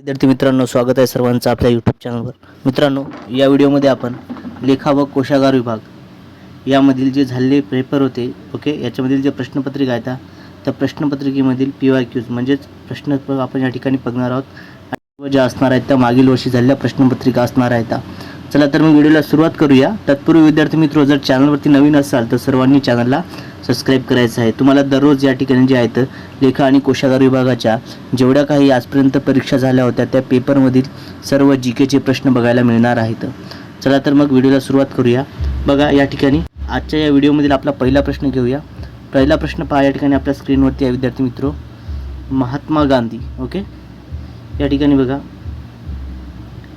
विद्यार्थी मित्रांनो स्वागत आहे सर्वांचं आपल्या यूट्यूब चॅनलवर मित्रांनो या व्हिडिओमध्ये आपण लेखा व कोशागार विभाग यामधील जे झालेले पेपर होते ओके याच्यामधील जे प्रश्नपत्रिका आहेत त्या प्रश्नपत्रिकेमधील पी वाय क्यूज म्हणजेच प्रश्न आपण या ठिकाणी बघणार आहोत. ज्या असणार आहेत त्या मागील वर्षी झालेल्या प्रश्नपत्रिका असणार आहेत चला तर मग व्हिडिओला सुरुवात करूया. तत्पूर्वी विद्यार्थी मित्र जर चॅनलवरती नवीन असाल तर सर्वांनी चॅनलला सबस्क्राईब करायचं आहे. तुम्हाला दररोज या ठिकाणी जे आहेत लेखा आणि कोशागार विभागाच्या जेवढ्या काही आजपर्यंत परीक्षा झाल्या होत्या त्या पेपरमधील सर्व जी केचे प्रश्न बघायला मिळणार आहेत. चला तर मग व्हिडिओला सुरुवात करूया. बघा या ठिकाणी आजच्या या व्हिडिओमधील आपला पहिला प्रश्न घेऊया. पहिला प्रश्न पहा या ठिकाणी आपल्या स्क्रीनवरती आहे विद्यार्थी मित्र. महात्मा गांधी ओके? या ठिकाणी बघा.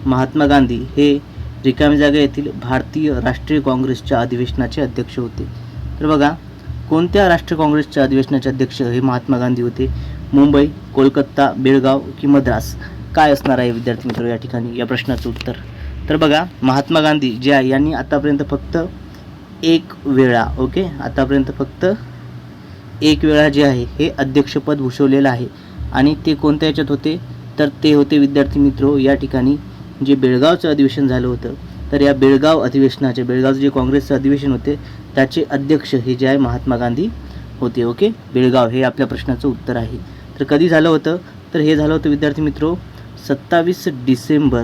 महात्मा गांधी हे रिकामी जागा येथील भारतीय राष्ट्रीय काँग्रेसच्या अधिवेशनाचे अध्यक्ष होते. तर बघा कोणत्या राष्ट्रीय काँग्रेसच्या अधिवेशनाचे अध्यक्ष हे महात्मा गांधी होते? मुंबई कोलकाता बेळगाव की मद्रास? काय असणार आहे विद्यार्थी मित्र या ठिकाणी? या प्रश्नाचं उत्तर. तर बघा महात्मा गांधी जे आहे यांनी आतापर्यंत फक्त एक वेळा ओके? आतापर्यंत फक्त एक वेळा जे आहे हे अध्यक्षपद भूषवलेलं आहे. आणि ते कोणत्या याच्यात होते? तर ते होते विद्यार्थी मित्र या ठिकाणी जे बेळगावचं अधिवेशन झालं होतं. तर या बेळगाव अधिवेशनाचे बेळगावचं जे काँग्रेसचं अधिवेशन होते त्याचे अध्यक्ष हे जे आहे महात्मा गांधी होते ओके? बेळगाव हे आपल्या प्रश्नाचं उत्तर आहे. तर कधी झालं होतं? तर हे झालं होतं विद्यार्थी मित्र सत्तावीस डिसेंबर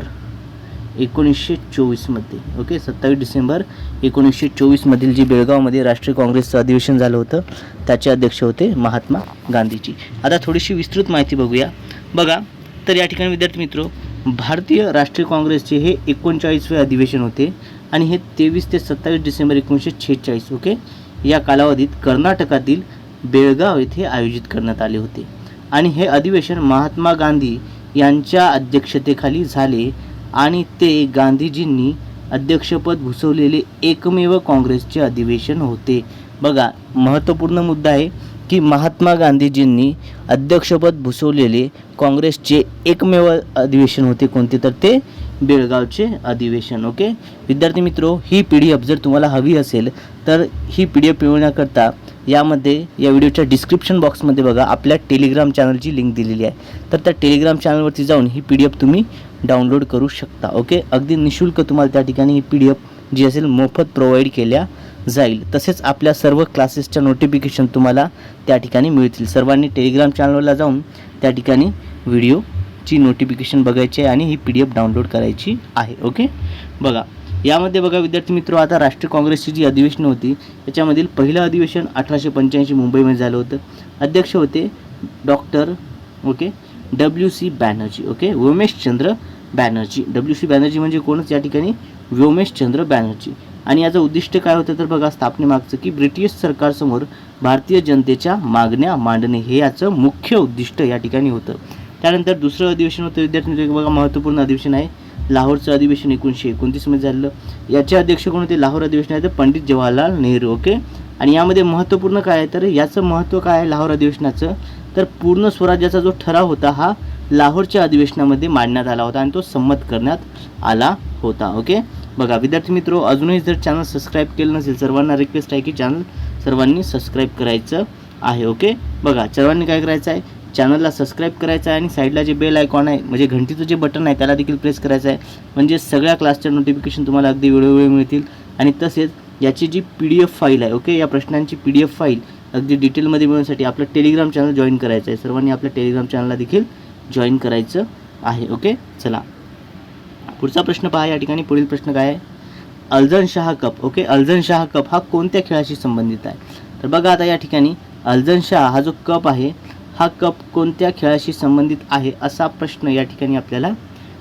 एकोणीसशे चोवीसमध्ये ओके? सत्तावीस डिसेंबर एकोणीसशे चोवीसमधील जी बेळगावमध्ये राष्ट्रीय काँग्रेसचं अधिवेशन झालं होतं त्याचे अध्यक्ष होते महात्मा गांधीजी. आता थोडीशी विस्तृत माहिती बघूया. बघा तर या ठिकाणी विद्यार्थी मित्र भारतीय राष्ट्रीय काँग्रेसचे हे एकोणचाळीसवे अधिवेशन होते आणि हे तेवीस ते सत्तावीस डिसेंबर एकोणीसशे शेहेचाळीस ओके? या कालावधीत कर्नाटकातील बेळगाव येथे आयोजित करण्यात आले होते. आणि हे अधिवेशन महात्मा गांधी यांच्या अध्यक्षतेखाली झाले आणि ते गांधीजींनी अध्यक्षपद भूसवलेले एकमेव काँग्रेसचे अधिवेशन होते. बघा महत्त्वपूर्ण मुद्दा आहे की महात्मा गांधीजींनी अध्यक्षपद भूषवलेले काँग्रेसचे एकमेव अधिवेशन होते कोणते? तर ते बेळगावचे अधिवेशन ओके? विद्यार्थी मित्रो ही पी डी एफ जर तुम्हाला हवी असेल तर ही पी डी एफ मिळवण्याकरता यामध्ये या व्हिडिओच्या डिस्क्रिप्शन बॉक्समध्ये बघा आपल्या टेलिग्राम चॅनलची लिंक दिलेली आहे. तर त्या टेलिग्राम चॅनलवरती जाऊन ही पी डी एफ तुम्ही डाउनलोड करू शकता ओके? अगदी निशुल्क तुम्हाला त्या ठिकाणी ही पी डी एफ जी असेल मोफत प्रोव्हाइड केल्या जाईल. तसेच आपल्या सर्व क्लासेसच्या नोटिफिकेशन तुम्हाला त्या ठिकाणी मिळतील. सर्वांनी टेलिग्राम चॅनलला जाऊन त्या ठिकाणी व्हिडिओची नोटिफिकेशन बघायची आहे आणि ही पी डी एफ डाउनलोड करायची आहे. ओके बघा यामध्ये बघा विद्यार्थी मित्र आता राष्ट्रीय काँग्रेसची जी अधिवेशनं होती त्याच्यामधील पहिलं अधिवेशन अठराशे पंच्याऐंशी मुंबईमध्ये झालं होतं. अध्यक्ष होते doctor okay W C Banerjee okay Vyomeshchandra Banerjee. W C Banerjee म्हणजे कोणच? या ठिकाणी व्योमेशचंद्र बॅनर्जी. आणि याचं उद्दिष्ट काय होतं तर बघा स्थापनेमागचं की ब्रिटिश सरकारसमोर भारतीय जनतेच्या मागण्या मांडणे हे याचं मुख्य उद्दिष्ट या ठिकाणी होतं. त्यानंतर दुसरं अधिवेशन होतं विद्यार्थी बघा महत्त्वपूर्ण अधिवेशन आहे. लाहोरचं अधिवेशन एकोणीसशे एकोणतीसमध्ये झालं. याचे अध्यक्ष कोण होते? लाहोर अधिवेशन आहे तर पंडित जवाहरलाल नेहरू ओके? आणि यामध्ये महत्त्वपूर्ण काय आहे? तर याचं महत्त्व काय आहे लाहोर अधिवेशनाचं? तर पूर्ण स्वराज्याचा जो ठराव होता हा लाहोरच्या अधिवेशनामध्ये मांडण्यात आला होता आणि तो संमत करण्यात आला होता ओके? बघा विद्यार्थी मित्र अजूनही जर चॅनल सबस्क्राईब केलं नसेल सर्वांना रिक्वेस्ट आहे की चॅनल सर्वांनी सबस्क्राईब करायचं आहे ओके बघा सर्वांनी काय करायचं आहे? चॅनलला सबस्क्राईब करायचं आहे आणि साईडला जे बेल आयकॉन आहे म्हणजे घंटीचं जे बटन आहे त्याला देखील प्रेस करायचं आहे. म्हणजे सगळ्या क्लासच्या नोटिफिकेशन तुम्हाला अगदी वेळोवेळी मिळतील. आणि तसेच याची जी पी डी एफ फाईल आहे ओके या प्रश्नांची पी डी एफ फाईल अगदी डिटेलमध्ये मिळवण्यासाठी आपलं टेलिग्राम चॅनल जॉईन करायचं आहे. सर्वांनी आपल्या टेलिग्राम चॅनलला देखील जॉईन करायचं आहे ओके चला. पुढचा प्रश्न पहा या ठिकाणी पुढील प्रश्न काय आहे? अल्झन Shah cup okay अल्झन Shah cup हा कोणत्या खेळाशी संबंधित आहे? तर बघा आता या ठिकाणी अल्झन शाह हा जो कप आहे हा कप कोणत्या खेळाशी संबंधित आहे असा प्रश्न या ठिकाणी आपल्याला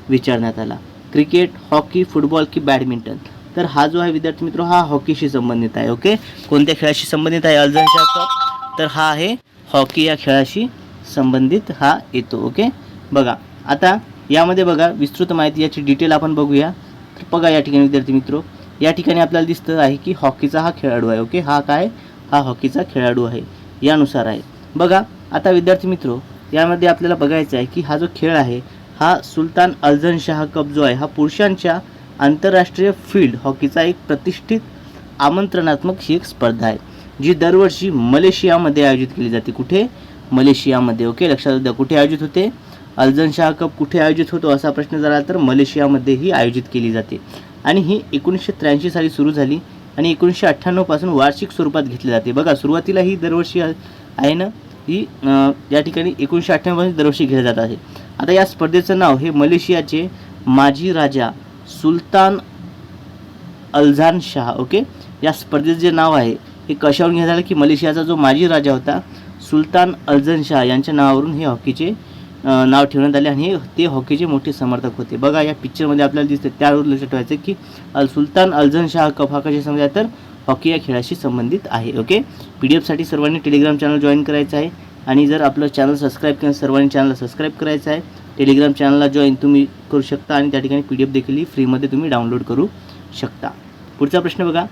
विचारण्यात आला. क्रिकेट हॉकी फुटबॉल की बॅडमिंटन. तर हा जो आहे विद्यार्थी मित्र हा हॉकीशी संबंधित आहे ओके कोणत्या खेळाशी संबंधित आहे अल्झन शाह कप? तर हा आहे हॉकी या खेळाशी संबंधित हा येतो ओके बघा आता यामध्ये बघा विस्तृत माहिती याची डिटेल आपण बघूया. तर बघा या ठिकाणी विद्यार्थी मित्र. या ठिकाणी आपल्याला दिसतं आहे की हॉकीचा हा खेळाडू आहे ओके हा काय? हा हॉकीचा खेळाडू आहे. यानुसार आहे. बघा आता विद्यार्थी मित्र यामध्ये आपल्याला बघायचं आहे की हा जो खेळ आहे हा सुलतान अल्झन शाह कप जो आहे हा पुरुषांच्या आंतरराष्ट्रीय फील्ड हॉकीचा एक प्रतिष्ठित आमंत्रणात्मक ही एक स्पर्धा आहे जी दरवर्षी मलेशियामध्ये आयोजित केली जाते. कुठे? मलेशियामध्ये ओके लक्षात द्या कुठे आयोजित होते? अल्झनशाह कप कुठे आयोजित होतो असा प्रश्न झाला तर मलेशियामध्येही आयोजित केली जाते. आणि ही एकोणीसशे त्र्याऐंशी साली सुरू झाली आणि एकोणीसशे अठ्ठ्याण्णवपासून वार्षिक स्वरूपात घेतली जाते. बघा सुरुवातीला ही दरवर्षी आहे ना? ही या ठिकाणी एकोणीसशे अठ्ठ्याण्णवपासून दरवर्षी घेतली जात आहे. आता या स्पर्धेचं नाव हे मलेशियाचे माजी राजा सुलतान अल्झान शाह ओके? या स्पर्धेचं जे नाव आहे हे कशावरून घेण्यात आलं की मलेशियाचा जो माजी राजा होता सुलतान अल्झन शाह यांच्या नावावरून हे हॉकीचे नाव ठेवण्यात आले आणि हे ते हॉकीचे मोठे समर्थक होते. बघा या पिक्चरमध्ये आपल्याला दिसतं त्यावर लक्षात ठेवायचं की अल सुलतान अलझन शाह कफ हा कशा समजा तर हॉकी या खेळाशी संबंधित आहे ओके? पी डी एफसाठी सर्वांनी टेलिग्राम चॅनल जॉईन करायचं आहे आणि जर आपलं चॅनल सबस्क्राईब केलं सर्वांनी चॅनलला सबस्क्राईब करायचं आहे. टेलिग्राम चॅनलला जॉईन तुम्ही करू शकता आणि त्या ठिकाणी पी डी एफ देखील फ्रीमध्ये तुम्ही डाउनलोड करू शकता. पुढचा प्रश्न बघा.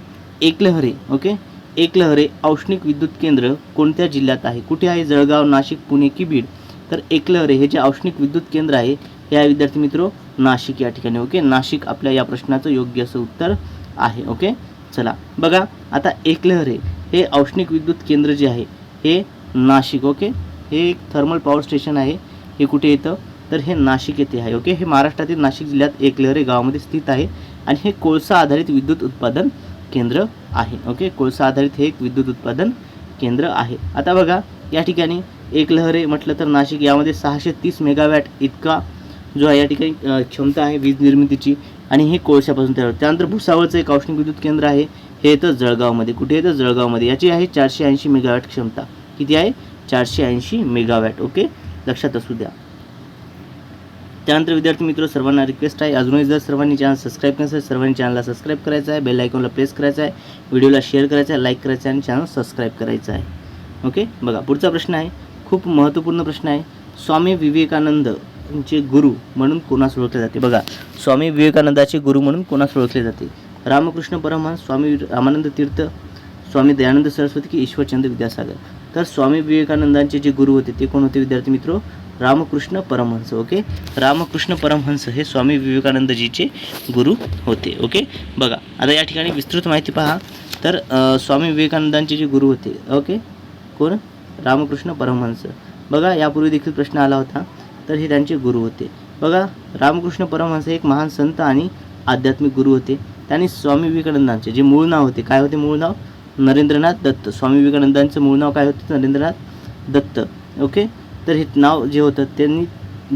एकलहरे ओके? एकलहरे औष्णिक विद्युत केंद्र कोणत्या जिल्ह्यात आहे? कुठे आहे? जळगाव नाशिक पुणे की बीड? तर एकलहरे हे जे औष्णिक विद्युत केंद्र आहे हे आहे विद्यार्थी मित्रो नाशिक या ठिकाणी ओके? नाशिक आपल्या या प्रश्नाचं योग्य असं उत्तर आहे ओके? चला बघा आता एकलहरे हे औष्णिक विद्युत केंद्र जे आहे हे नाशिक ओके? हे एक थर्मल पॉवर स्टेशन आहे. हे कुठे येतं? तर हे नाशिक येथे आहे ओके? हे महाराष्ट्रातील नाशिक जिल्ह्यात एकलहरे गावामध्ये स्थित आहे. आणि हे कोळसा आधारित विद्युत उत्पादन केंद्र आहे ओके? कोळसा आधारित हे एक विद्युत उत्पादन केंद्र आहे. आता बघा या ठिकाणी एक लहरे म्हटलं तर नाशिक यामध्ये सहाशे तीस मेगावॅट इतका जो आहे या ठिकाणी क्षमता आहे वीज निर्मितीची आणि हे कोळशापासून तयार होतं. त्यानंतर भुसावळचं एक औष्णिक विद्युत केंद्र आहे हे येतं जळगावमध्ये. कुठे येतं? जळगावमध्ये. याची आहे चारशे ऐंशी मेगावॅट क्षमता. किती आहे? चारशे ऐंशी मेगावॅट. ओके? लक्षात असू द्या. त्यानंतर विद्यार्थी मित्र सर्वांना रिक्वेस्ट आहे. अजूनही जर सर्वांनी चॅनल सबस्क्राईब करायचं आहे सर्वांनी चॅनलला सबस्क्राईब करायचं आहे. बेल आयकॉनला प्रेस करायचं आहे. व्हिडिओला शेअर करायचं आहे. लाईक करायचं आहे आणि चॅनल सबस्क्राईब करायचं आहे. ओके? बघा पुढचा प्रश्न आहे. खूप महत्त्वपूर्ण प्रश्न आहे. स्वामी विवेकानंद चे गुरु म्हणून कोणास ओळखले जाते? बघा स्वामी विवेकानंदाचे गुरु म्हणून कोणास ओळखले जाते? रामकृष्ण परमहंस स्वामी रामानंद तीर्थ स्वामी दयानंद सरस्वती की ईश्वरचंद्र विद्यासागर. तर स्वामी विवेकानंदांचे जे गुरु होते ते कोण होते विद्यार्थी मित्रो? रामकृष्ण परमहंस ओके? रामकृष्ण परमहंस हे स्वामी विवेकानंदजीचे गुरु होते ओके? बघा आता या ठिकाणी विस्तृत माहिती पहा. तर स्वामी विवेकानंदांचे जे गुरु होते ओके? कोण? रामकृष्ण परमहंस. बघा यापूर्वी देखील प्रश्न आला होता तर हे त्यांचे गुरु होते. बघा रामकृष्ण परमहंस एक महान संत आणि आध्यात्मिक गुरु होते. त्यांनी स्वामी विवेकानंदांचे जे मूळ नाव होते काय होते मूळ नाव? नरेंद्रनाथ दत्त. स्वामी विवेकानंदांचं मूळ नाव काय होतं? नरेंद्रनाथ दत्त. ओके? तर हे नाव जे होतं त्यांनी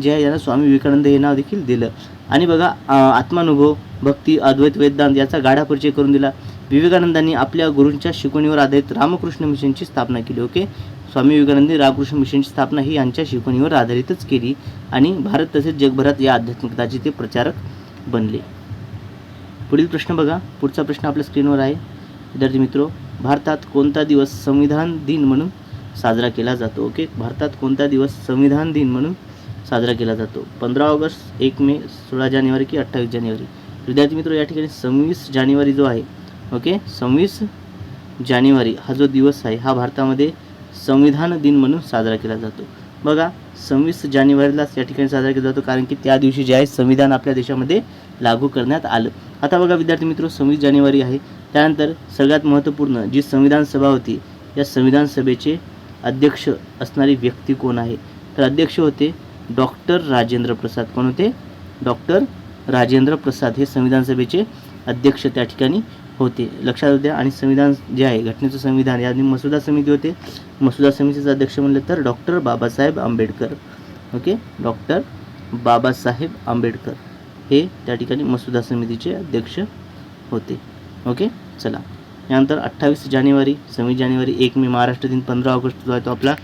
जे आहे यांना स्वामी विवेकानंद हे नाव देखील दिलं. आणि बघा आत्मानुभव भक्ती अद्वैत वेदांत याचा गाढा परिचय करून दिला. विवेकानंदांनी आपल्या गुरूंच्या शिकवणीवर आधारित रामकृष्ण मिशनची स्थापना केली ओके? स्वामी विवेकानंदी रामकृष्ण मिशनची स्थापना ही यांच्या शिकवणीवर आधारितच केली आणि भारत तसेच जगभरात या आध्यात्मिकताचे ते प्रचारक बनले. पुढील प्रश्न बघा. पुढचा प्रश्न आपल्या स्क्रीनवर आहे. विद्यार्थी मित्रो भारतात कोणता दिवस संविधान दिन म्हणून साजरा केला जातो? ओके? भारतात कोणता दिवस संविधान दिन म्हणून साजरा केला जातो? पंधरा ऑगस्ट एक मे सोळा जानेवारी की अठ्ठावीस जानेवारी? विद्यार्थी मित्र या ठिकाणी सव्वीस जानेवारी जो आहे ओके? सव्वीस जानेवारी हा जो दिवस आहे हा भारतामध्ये संविधान दिन म्हणून साजरा केला जातो. बघा सव्वीस जानेवारीलाच या ठिकाणी साजरा केला जातो कारण की त्या दिवशी जे आहे संविधान आपल्या देशामध्ये लागू करण्यात आलं. आता बघा विद्यार्थी मित्र सव्वीस जानेवारी आहे. त्यानंतर सगळ्यात महत्त्वपूर्ण जी संविधान सभा होती या संविधान सभेचे अध्यक्ष असणारी व्यक्ती कोण आहे? तर अध्यक्ष होते डॉक्टर राजेंद्र प्रसाद. कोण होते? डॉक्टर राजेंद्र प्रसाद हे संविधान सभेचे अध्यक्ष त्या ठिकाणी होते. लक्षात होते आणि संविधान जे आहे घटनेचं संविधान यानी मसुदा समिती होते. मसुदा समितीचे अध्यक्ष म्हणले तर doctor Babasaheb Ambedkar. Okay? Doctor Babasaheb Ambedkar हे त्या ठिकाणी मसुदा समितीचे अध्यक्ष होते. ओके? चला. यानंतर अठ्ठावीस जानेवारी सव्वीस जानेवारी एक मे महाराष्ट्र दिन पंधरा ऑगस्ट जो आहे तो आपला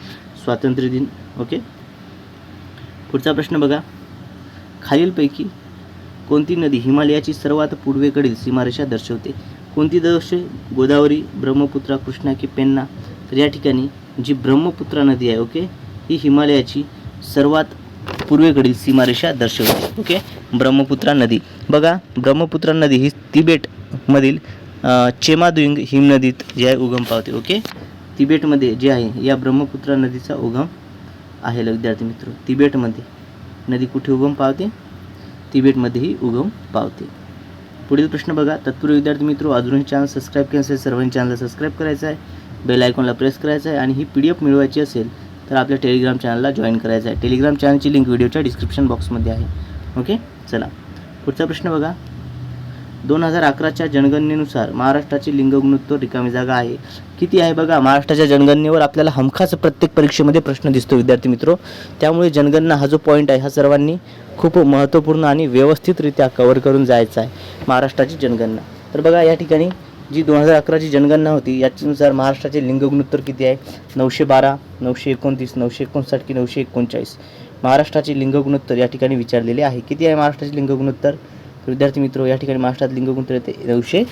स्वातंत्र्य दिन. ओके? पुढचा प्रश्न बघा. खालीलपैकी कोणती नदी हिमालयाची सर्वात पूर्वेकडील सीमारेषा दर्शवते? कोणती दश गोदावरी ब्रह्मपुत्रा कृष्णा की पेन्ना? तर या ठिकाणी जी ब्रह्मपुत्रा नदी आहे ओके ही हिमालयाची सर्वात पूर्वेकडील सीमारेषा दर्शवते ओके ब्रह्मपुत्रा नदी. बघा ब्रह्मपुत्रा नदी ही तिबेटमधील चेमादुईंग हिमनदीत जे आहे उगम पावते ओके तिबेटमध्ये जे आहे या ब्रह्मपुत्रा नदीचा उगम आहे विद्यार्थी मित्र. तिबेटमध्ये नदी कुठे उगम पावते? तिबेटमध्येही उगम पावते. पुढील प्रश्न बघा. तत्पूर्वी विद्यार्थी मित्र अजूनही चॅनल सबस्क्राईब केलं असेल सर्वांनी चॅनलला सबस्क्राईब करायचं आहे. बेल आयकॉनला प्रेस करायचं आहे आणि ही पी डी एफ मिळवायची असेल तर आपल्या टेलिग्राम चॅनलला जॉईन करायचं आहे. टेलिग्राम चॅनलची लिंक व्हिडिओच्या डिस्क्रिप्शन बॉक्समध्ये आहे. ओके चला. पुढचा प्रश्न बघा. दोन हजार अकराच्या जनगणनेनुसार महाराष्ट्राची लिंगगुणोत्तर रिकामी जागा आहे. किती आहे बघा? महाराष्ट्राच्या जनगणनेवर आपल्याला हमखास प्रत्येक परीक्षेमध्ये प्रश्न दिसतो विद्यार्थी मित्रो. त्यामुळे जनगणना हा जो पॉईंट आहे हा सर्वांनी खूप महत्त्वपूर्ण आणि व्यवस्थितरित्या कवर करून जायचा आहे महाराष्ट्राची जनगणना. तर बघा या ठिकाणी जी दोन हजार अकराची जनगणना होती याच्यानुसार महाराष्ट्राचे लिंगगुणोत्तर किती आहे? नऊशे बारा नऊशे एकोणतीस नऊशे एकोणसाठ की नऊशे एकोणचाळीस. महाराष्ट्राचे लिंगगुणोत्तर या ठिकाणी विचारलेले आहे. किती आहे महाराष्ट्राचे लिंगगुणोत्तर विद्यार्थी मित्र या ठिकाणी महाराष्ट्रात लिंग येते नऊशे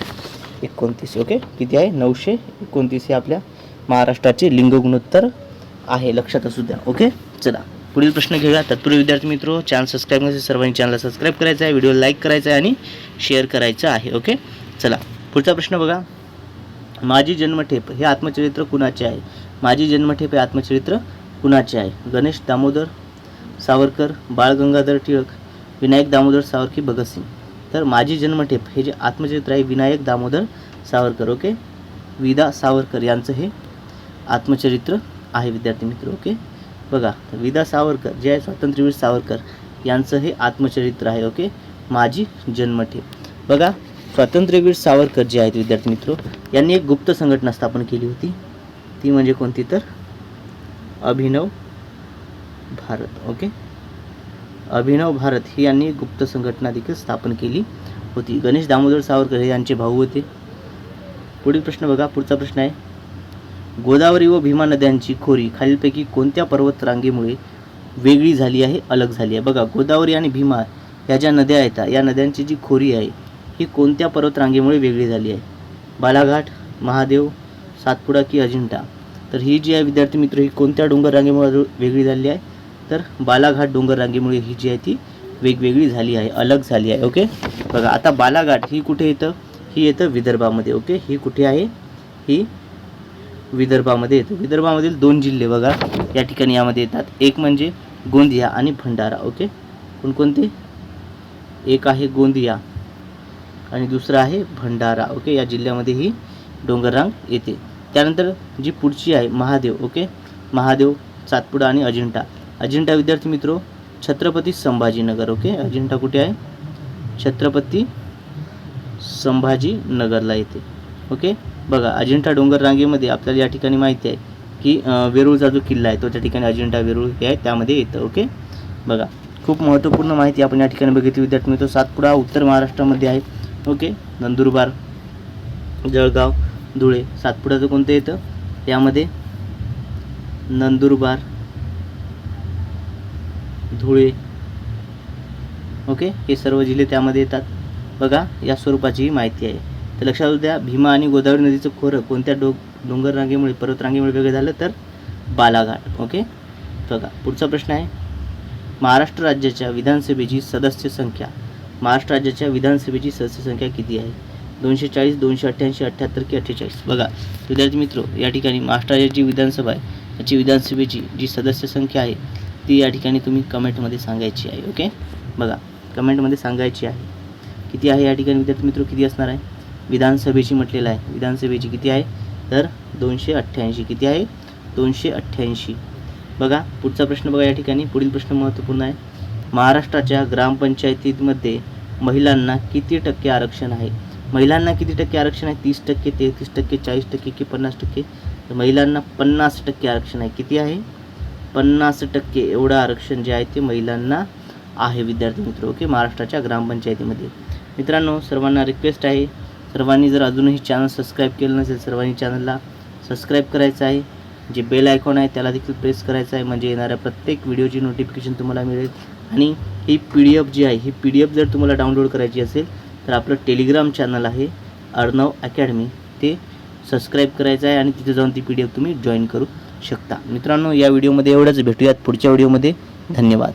एकोणतीस ओके किती आहे? नऊशे एकोणतीस हे आपल्या महाराष्ट्राचे लिंगगुणोत्तर आहे लक्षात असू द्या ओके चला पुढील प्रश्न घेऊया. तत्पूर्वी विद्यार्थी मित्र चॅनल सबस्क्राईब नसेल सर्वांनी चॅनलला सबस्क्राईब करायचं आहे व्हिडिओ लाईक करायचा आहे आणि शेअर करायचं आहे ओके चला पुढचा प्रश्न बघा. माझी जन्मठेप हे आत्मचरित्र कुणाचे आहे? माझी जन्मठेप हे आत्मचरित्र कुणाचे आहे? गणेश दामोदर सावरकर बाळ गंगाधर टिळक विनायक दामोदर सावरकी भगतसिंग. तर माझी जन्मठेप हे जे आत्मचरित्र आहे विनायक दामोदर सावरकर ओके विदा सावरकर यांचं हे आत्मचरित्र आहे विद्यार्थी मित्र ओके बघा तर विदा सावरकर जे आहे स्वातंत्र्यवीर सावरकर यांचं हे आत्मचरित्र आहे ओके माझी जन्मठेप. बघा स्वातंत्र्यवीर सावरकर जे आहेत विद्यार्थी मित्र यांनी एक गुप्त संघटना स्थापन केली होती. ती म्हणजे कोणती तर? अभिनव भारत ओके अभिनव भारत ही यांनी गुप्त संघटना देखील स्थापन केली होती. गणेश दामोदर सावरकर हे यांचे भाऊ होते. पुढील प्रश्न बघा. पुढचा प्रश्न आहे. गोदावरी व भीमा नद्यांची खोरी खालीलपैकी कोणत्या पर्वत रांगेमुळे वेगळी झाली आहे अलग झाली आहे? बघा गोदावरी आणि भीमा ह्या ज्या नद्या आहेत या नद्यांची जी खोरी आहे ही कोणत्या पर्वत रांगेमुळे वेगळी झाली आहे? बालाघाट महादेव सातपुडा की अजिंठा? तर ही जी आहे विद्यार्थी मित्र ही कोणत्या डोंगर रांगेमुळे वेगळी झाली आहे? तर बालाघाट डोंगर रांगेमुळे ही जी आहे ती वेगवेगळी झाली आहे अलग झाली आहे ओके बघा आता बालाघाट ही कुठे येतं? ही येतं विदर्भामध्ये ओके ही कुठे आहे? ही विदर्भामध्ये येतं. विदर्भामधील दोन जिल्हे बघा या ठिकाणी यामध्ये येतात. एक म्हणजे गोंदिया आणि भंडारा ओके कोणकोणते? एक आहे गोंदिया आणि दुसरं आहे भंडारा ओके या जिल्ह्यामध्ये ही डोंगररांग येते. त्यानंतर जी पुढची आहे महादेव ओके महादेव सातपुडा आणि अजिंठा. अजिंठा विद्यार्थी मित्रो छत्रपती संभाजीनगर ओके अजिंठा कुठे आहे? छत्रपती संभाजीनगरला येते ओके बघा अजिंठा डोंगर रांगेमध्ये आपल्याला या ठिकाणी माहिती आहे की वेरूळचा जो किल्ला आहे तो त्या ठिकाणी अजिंठा वेरूळ हे आहे त्यामध्ये येतं ओके बघा खूप महत्त्वपूर्ण माहिती आपण या ठिकाणी बघितली विद्यार्थी मित्र सातपुडा उत्तर महाराष्ट्रामध्ये आहे ओके नंदुरबार जळगाव धुळे सातपुड्याचं कोणतं येतं? यामध्ये नंदुरबार धुळे. ओके हे सर्व जिल्हे त्यामध्ये येतात. बघा या स्वरूपाची ही माहिती आहे. तर लक्षात द्या भीमा आणि गोदावरी नदीचं खोरं कोणत्या डो डोंगर रांगेमुळे पर्वत रांगेमुळे वेगळं झालं तर बालाघाट. ओके बघा पुढचा प्रश्न आहे. महाराष्ट्र राज्याच्या विधानसभेची सदस्य संख्या. महाराष्ट्र राज्याच्या विधानसभेची सदस्य संख्या किती आहे? दोनशे चाळीस दोनशे अठ्ठ्याऐंशी अठ्ठ्याहत्तर की अठ्ठेचाळीस? बघा विद्यार्थी मित्र या ठिकाणी महाराष्ट्र राज्याची विधानसभा आहे. याची विधानसभेची जी सदस्य संख्या आहे ती या ठिकाणी तुम्ही कमेंटमध्ये सांगायची आहे ओके? बघा कमेंटमध्ये सांगायची आहे. किती आहे या ठिकाणी विद्यार्थी मित्र? किती असणार आहे? विधानसभेची म्हटलेलं आहे. विधानसभेची किती आहे? तर दोनशे अठ्ठ्याऐंशी. किती आहे? दोनशे अठ्ठ्याऐंशी. बघा पुढचा प्रश्न बघा या ठिकाणी. पुढील प्रश्न महत्त्वपूर्ण आहे. महाराष्ट्राच्या ग्रामपंचायतीमध्ये महिलांना किती टक्के आरक्षण आहे? महिलांना किती टक्के आरक्षण आहे? तीस टक्के तेहतीस टक्के चाळीस टक्के की पन्नास टक्के? तर महिलांना पन्नास टक्के आरक्षण आहे. किती आहे? पन्नास टक्के एवढं आरक्षण जे आहे ते महिलांना आहे विद्यार्थी मित्र ओके? महाराष्ट्राच्या ग्रामपंचायतीमध्ये. मित्रांनो सर्वांना रिक्वेस्ट आहे. सर्वांनी जर अजूनही चॅनल सबस्क्राईब केलं नसेल सर्वांनी चॅनलला सबस्क्राईब करायचं आहे. जे बेल आयकॉन आहे त्याला देखील प्रेस करायचं आहे. म्हणजे येणाऱ्या प्रत्येक व्हिडिओची नोटिफिकेशन तुम्हाला मिळेल. आणि ही पी डी एफ जी आहे ही पी डी एफ जर तुम्हाला डाउनलोड करायची असेल तर आपलं टेलिग्राम चॅनल आहे अर्णव अकॅडमी ते सबस्क्राईब करायचं आहे आणि तिथे जाऊन ती पी डी एफ तुम्ही जॉईन करू शकता. मित्रांनो या व्हिडिओमध्ये एवढंच. भेटूयात पुढच्या व्हिडिओमध्ये. धन्यवाद.